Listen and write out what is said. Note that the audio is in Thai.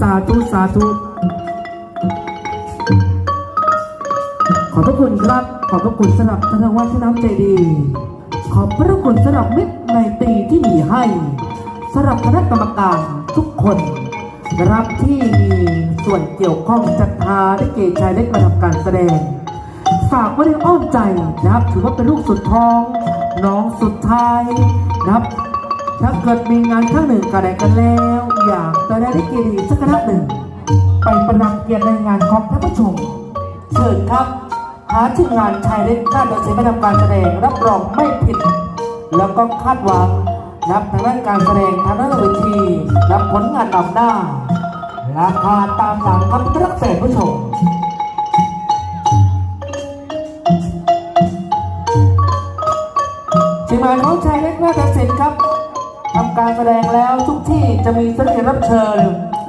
สาธุสาธุ ขอบพระคุณครับ ขอบพระคุณสำหรับธนวัฒน์น้ำใจดี ขอบพระคุณสำหรับมิตรในตรีที่มีให้สำหรับคณะกรรมการทุกคนครับที่มีส่วนเกี่ยวข้องจัดพาได้เกตชายเล็กมาทำการแสดง ฝากไว้ในอ้อมใจนะครับ ถือว่าเป็นลูกสุดท้อง น้องสุดท้ายนะครับ ถ้าเกิดมีงานข้างหนึ่งกระไดกันแล้ว อยากจะได้ได้เกียรติสักคณะหนึ่ง ไปประดับเกียรติในงานของท่านผู้ชม เชิญครับ หาที่งานชายเล็กน่าจะเสียไปทำการแสดงรับรองไม่ผิด แล้วก็คาดหวังนับทางด้านการแสดงทางด้านเวทีนับผลงานนำหน้า ราคาตามหลังครับทุกท่านผู้ชมทีมงานของชายเล็กนาฏศิลป์ครับ ทำการแสดงแล้วทุกที่จะมีศิลปินรับเชิญ